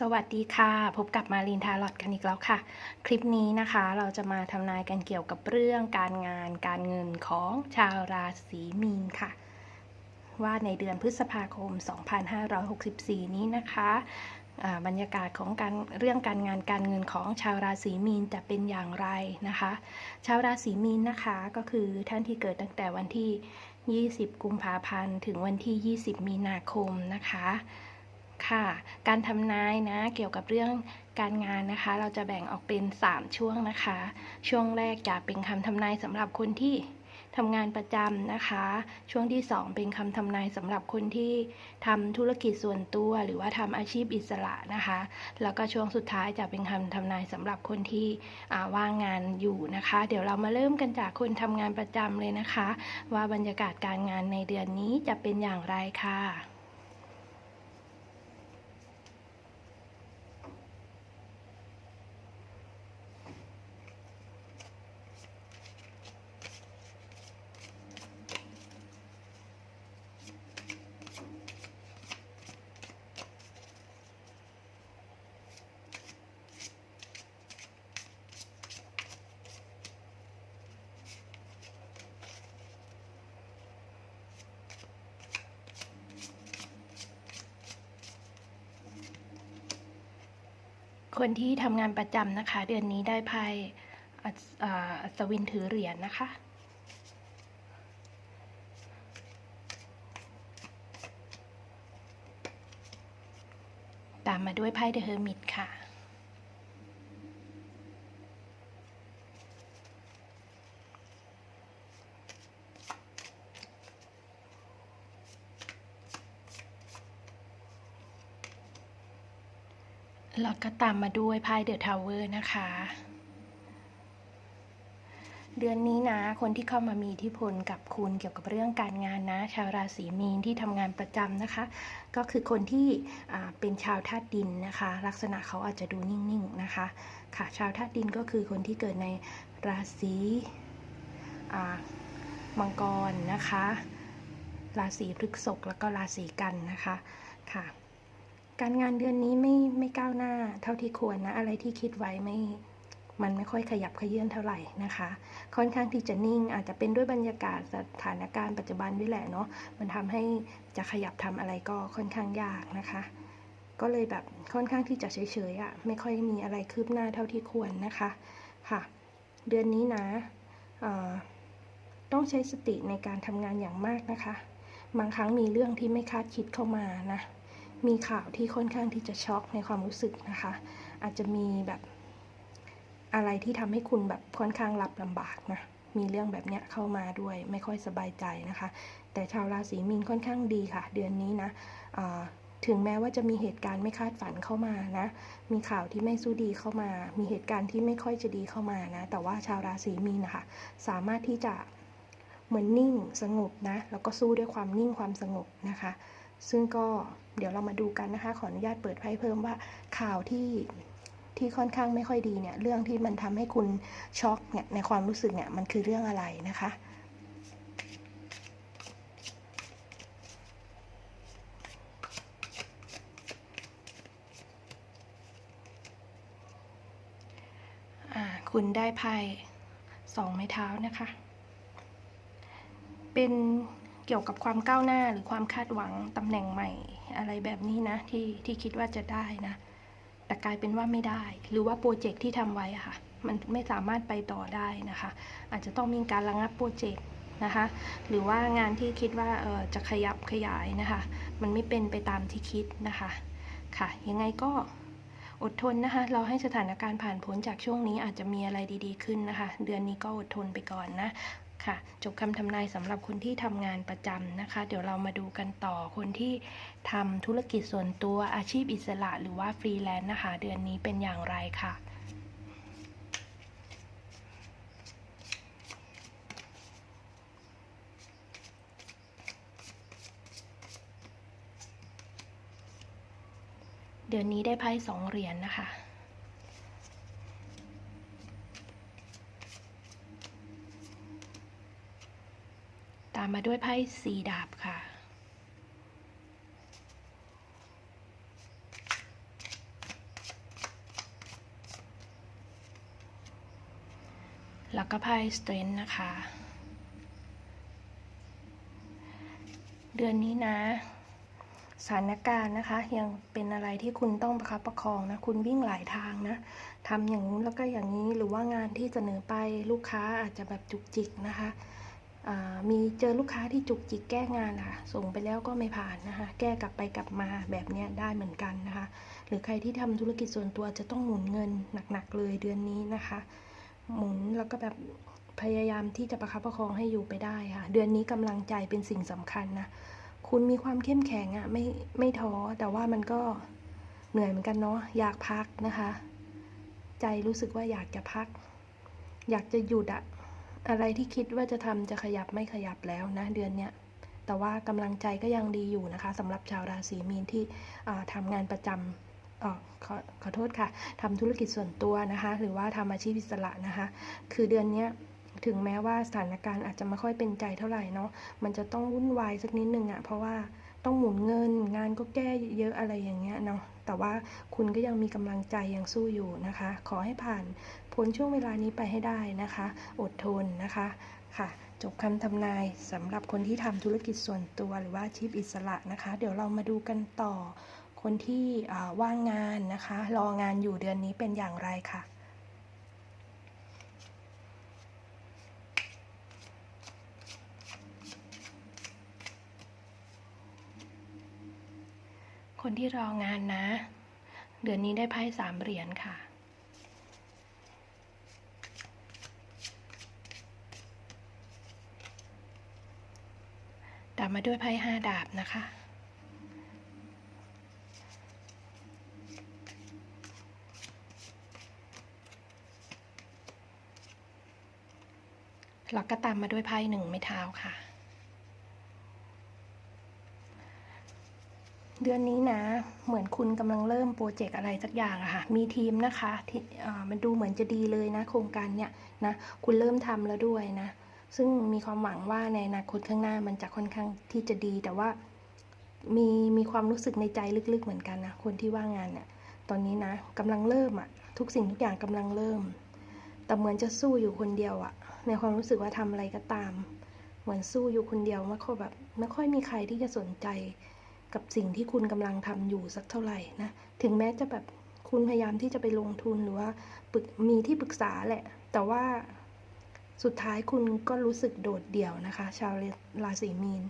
สวัสดีค่ะ พบกับมารีนทาร์ลอตกันอีกแล้วค่ะ คลิปนี้นะคะเราจะมาทำนายกันเกี่ยวกับเรื่องการงานการเงินของชาวราศีมีนค่ะ ว่าในเดือนพฤษภาคม 2564 นี้นะคะบรรยากาศของการเรื่องการงานการเงินของชาวราศีมีนจะเป็นอย่างไรนะคะ ชาวราศีมีนนะคะก็คือท่านที่เกิดตั้งแต่วันที่ 20 กุมภาพันธ์ ถึงวันที่ 20 มีนาคมนะคะ ค่ะ การทำนายนะ เกี่ยวกับเรื่องการงานนะคะ เราจะแบ่งออกเป็น 3 ช่วงนะคะ ช่วงแรกจะเป็นคำทำนายสำหรับคนที่ทำงานประจำนะคะ ช่วงที่ 2 เป็นคำทำนายสำหรับคนที่ทำธุรกิจส่วนตัว หรือว่าทำอาชีพอิสระนะคะ แล้วก็ช่วงสุดท้ายจะเป็นคำทำนายสำหรับคนที่ว่างงานอยู่นะคะ เดี๋ยวเรามาเริ่มกันจากคนทำงานประจำเลยนะคะ ว่าบรรยากาศการงานในเดือนนี้จะเป็นอย่างไรค่ะ คนที่ทำงานประจำนะคะ เดือนนี้ได้ไพ่อัศวินถือเหรียญนะคะตามมาด้วยไพ่เดอะเฮอร์มิตค่ะ แล้วก็ตามมาด้วยไพ่เดอะทาวเวอร์นะคะ เดือนนี้นะ คนที่เข้ามามีอิทธิพลกับคุณเกี่ยวกับเรื่องการงานนะ ชาวราศีมีนที่ทำงานประจำนะคะ ก็คือคนที่เป็นชาวธาตุดินนะคะ ลักษณะเขาอาจจะดูนิ่งๆนะคะ ค่ะชาวธาตุดินก็คือคนที่เกิดในราศีมังกรนะคะ ราศีพฤษภแล้วก็ราศีกันนะคะค่ะ การงานเดือนนี้ไม่ไม่ก้าวหน้าเท่าที่ควรนะ อะไรที่คิดไว้ไม่มันไม่ค่อยขยับขยื่นเท่าไหร่นะคะ ค่อนข้างที่จะนิ่งอาจจะเป็นด้วยบรรยากาศสถานการณ์ปัจจุบันด้วยแหละเนาะมันทำให้จะขยับทำอะไรก็ค่อนข้างยากนะคะ ก็เลยแบบค่อนข้างที่จะเฉยๆอะ่ะไม่ค่อยมีอะไรคืบหน้าเท่าที่ควรนะคะค่ะ เดือนนี้นะต้องใช้สติในการทำงานอย่างมากนะคะ บางครั้งมีเรื่องที่ไม่คาดคิดเข้ามานะ มีข่าวที่ค่อนข้างที่จะช็อกในความรู้สึกนะคะ อาจจะมีแบบอะไรที่ทำให้คุณแบบค่อนข้างรับลำบากนะมีเรื่องแบบเนี้ยเข้ามาด้วยไม่ค่อยสบายใจนะคะ แต่ชาวราศีมีนค่อนข้างดีค่ะ เดือนนี้นะถึงแม้ว่าจะมีเหตุการณ์ไม่คาดฝันเข้ามานะ มีข่าวที่ไม่สู้ดีเข้ามา มีเหตุการณ์ที่ไม่ค่อยจะดีเข้ามานะ แต่ว่าชาวราศีมีนนะคะ สามารถที่จะเหมือนนิ่งสงบนะ แล้วก็สู้ด้วยความนิ่งความสงบนะคะ ซึ่งก็ เดี๋ยวเรามาดูกันนะคะ ขออนุญาตเปิดไพ่เพิ่มว่าข่าวที่ที่ค่อนข้างไม่ค่อยดีเนี่ยเรื่องที่มันทำให้คุณช็อกเนี่ยในความรู้สึกเนี่ยมันคือเรื่องอะไรนะคะคุณได้ไพ่สองไม้เท้านะคะ เป็น เกี่ยวกับความก้าวหน้าหรือความคาดหวังตำแหน่งใหม่ อะไรแบบนี้นะที่ที่คิดว่าจะได้นะ แต่กลายเป็นว่าไม่ได้ หรือว่าโปรเจกต์ที่ทำไว้ค่ะ มันไม่สามารถไปต่อได้นะคะ อาจจะต้องมีการระงับโปรเจกต์นะคะ หรือว่างานที่คิดว่าเออจะขยับขยายนะคะ มันไม่เป็นไปตามที่คิดนะคะค่ะ ยังไงก็อดทนนะคะ เราให้สถานการณ์ผ่านพ้นจากช่วงนี้อาจจะมีอะไรดีๆขึ้นนะคะ เดือนนี้ก็อดทนไปก่อนนะ ค่ะจบคำทำนายสำหรับคนที่ทำงานประจำนะคะ เดี๋ยวเรามาดูกันต่อคนที่ทำธุรกิจส่วนตัวอาชีพอิสระหรือว่าฟรีแลนซ์นะคะ เดือนนี้เป็นอย่างไรค่ะเดือนนี้ได้ไพ่สองเหรียญนนะคะามาด้วยไพ่สีดาบค่ะ แล้วก็ไพ่สเตรนท์นะคะ เดือนนี้นะสถานการณ์นะคะยังเป็นอะไรที่คุณต้องประคับประคองนะคุณวิ่งหลายทางนะทำอย่างนู้นแล้วก็อย่างนี้หรือว่างานที่เสนอไปลูกค้าอาจจะแบบจุกจิกนะคะ มีเจอลูกค้าที่จุกจิกแก้งานค่ะ ส่งไปแล้วก็ไม่ผ่านนะคะ แก้กลับไปกลับมาแบบนี้ได้เหมือนกันนะคะ หรือใครที่ทำธุรกิจส่วนตัวจะต้องหมุนเงินหนักๆเลยเดือนนี้นะคะ หมุนแล้วก็แบบพยายามที่จะประคับประคองให้อยู่ไปได้ค่ะ เดือนนี้กำลังใจเป็นสิ่งสำคัญนะ คุณมีความเข้มแข็งอะ่ะไม่ไม่ท้อแต่ว่ามันก็เหนื่อยเหมือนกันเนาะอยากพักนะคะ ใจรู้สึกว่าอยากจะพัก อยากจะหยุดอะ อะไรที่คิดว่าจะทำจะขยับไม่ขยับแล้วนะเดือนเนี้ยแต่ว่ากำลังใจก็ยังดีอยู่นะคะสำหรับชาวราศีมีนที่อ่าทำงานประจำออขอขอโทษค่ะทำธุรกิจส่วนตัวนะคะ หรือว่าทำอาชีพอิสระนะคะ คือเดือนเนี้ยถึงแม้ว่าสถานการณ์อาจจะไม่ค่อยเป็นใจเท่าไหร่เนาะมันจะต้องวุ่นวายสักนิดนึงอะเพราะว่าต้องหมุนเงิน งานก็แก้เยอะอะไรอย่างเงี้ยเนาะแต่ว่าคุณก็ยังมีกำลังใจยังสู้อยู่นะคะ ขอให้ผ่าน พ้นช่วงเวลานี้ไปให้ได้นะคะ อดทนนะคะค่ะ จบคำทำนายสำหรับคนที่ทำธุรกิจส่วนตัวหรือว่าอาชีพอิสระนะคะ เดี๋ยวเรามาดูกันต่อ คนที่ว่างงานนะคะ รองานอยู่เดือนนี้เป็นอย่างไรค่ะคนที่รองานนะ เดือนนี้ได้ไพ่สามเหรียญค่ะ ตามมาด้วยไพ่ห้าดาบนะคะ แล้วก็ตามมาด้วยไพ่หนึ่งไม้เท้าค่ะ เดือนนี้นะ เหมือนคุณกำลังเริ่มโปรเจกต์อะไรสักอย่างอะค่ะ มีทีมนะคะที่อ่ามันดูเหมือนจะดีเลยนะ โครงการเนี้ยนะ คุณเริ่มทำแล้วด้วยนะ ซึ่งมีความหวังว่าในอนาคตข้างหน้ามันจะค่อนข้างที่จะดี แต่ว่ามีมีความรู้สึกในใจลึกๆเหมือนกันนะคนที่ว่างงานเนี่ยตอนนี้นะกำลังเริ่มอะทุกสิ่งทุกอย่างกำลังเริ่ม แต่เหมือนจะสู้อยู่คนเดียวอะในความรู้สึกว่าทำอะไรก็ตาม เหมือนสู้อยู่คนเดียวไม่ค่อยแบบไม่ค่อยมีใครที่จะสนใจกับสิ่งที่คุณกำลังทำอยู่สักเท่าไหร่นะถึงแม้จะแบบคุณพยายามที่จะไปลงทุนหรือว่ามีที่ปรึกษาแหละ แต่ว่า สุดท้ายคุณก็รู้สึกโดดเดี่ยวนะคะ ชาวราศีมีน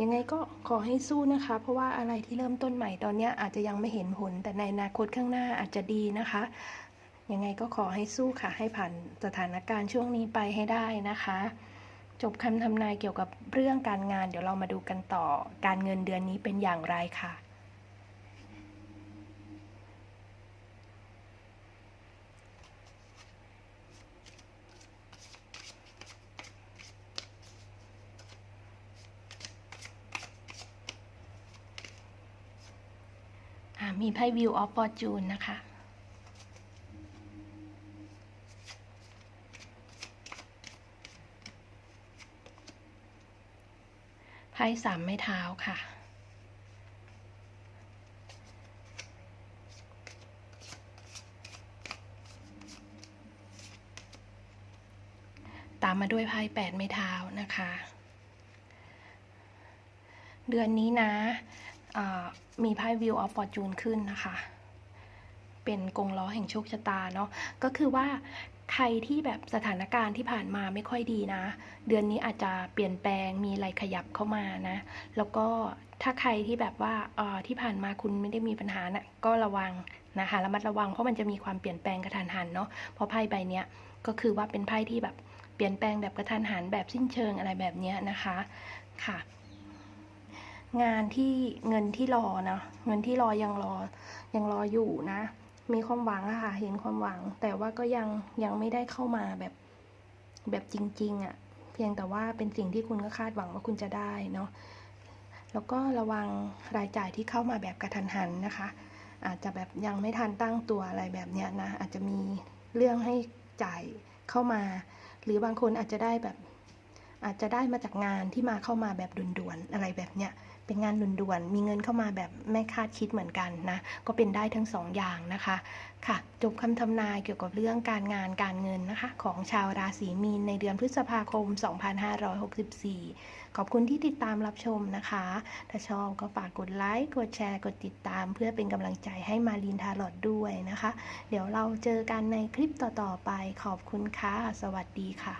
ยังไงก็ขอให้สู้นะคะ เพราะว่าอะไรที่เริ่มต้นใหม่ตอนนี้อาจจะยังไม่เห็นผล แต่ในอนาคตข้างหน้าอาจจะดีนะคะ ยังไงก็ขอให้สู้ค่ะ ให้ผ่านสถานการณ์ช่วงนี้ไปให้ได้นะคะ จบคำทำนายเกี่ยวกับเรื่องการงาน เดี๋ยวเรามาดูกันต่อ การเงินเดือนนี้เป็นอย่างไรค่ะ มีไพ่ View of Fortune นะคะ ไพ่สามไม้เท้าค่ะ ตามมาด้วยไพ่แปดไม้เท้านะคะ เดือนนี้นะอ่า มีไพ่ View of Fortune ขึ้นนะคะ เป็นกงล้อแห่งโชคชะตาเนาะ ก็คือว่าใครที่แบบสถานการณ์ที่ผ่านมาไม่ค่อยดีนะ เดือนนี้อาจจะเปลี่ยนแปลงมีอะไรขยับเข้ามานะ แล้วก็ถ้าใครที่แบบว่าเอ่อที่ผ่านมาคุณไม่ได้มีปัญหานะ่ะก็ระวังนะคะระมัดระวังเพราะมันจะมีความเปลี่ยนแปลงกระทันหันเนาะเพราะไพ่ใบเนี้ยก็คือว่าเป็นไพ่ที่แบบเปลี่ยนแปลงแบบกระทันหันแบบสิ้นเชิงอะไรแบบเนี้ยนะคะค่ะ งานที่เงินที่รอเนาะเงินที่รอยังรอยังรออยู่นะ มีความหวังอะค่ะ เห็นความหวัง แต่ว่าก็ยังยังไม่ได้เข้ามาแบบแบบจริง ๆอะเพียงแต่ว่าเป็นสิ่งที่คุณก็คาดหวังว่าคุณจะได้เนาะแล้วก็ระวังรายจ่ายที่เข้ามาแบบกระทันหันนะคะ อาจจะแบบยังไม่ทันตั้งตัวอะไรแบบเนี้ยนะอาจจะมีเรื่องให้จ่ายเข้ามา หรือบางคนอาจจะได้แบบอาจจะได้มาจากงานที่มาเข้ามาแบบด่วนๆอะไรแบบเนี้ย เป็นงานด่วนๆ มีเงินเข้ามาแบบไม่คาดคิดเหมือนกันนะ ก็เป็นได้ทั้งสองอย่างนะคะ ค่ะ จบคำทำนายเกี่ยวกับเรื่องการงานการเงินนะคะ ของชาวราศีมีนในเดือนพฤษภาคม 2564 ขอบคุณที่ติดตามรับชมนะคะ ถ้าชอบก็ฝากกดไลค์ กดแชร์ กดติดตาม เพื่อเป็นกำลังใจให้มารีนทาร์ลอดด้วยนะคะ เดี๋ยวเราเจอกันในคลิปต่อๆไป ขอบคุณค่ะ สวัสดีค่ะ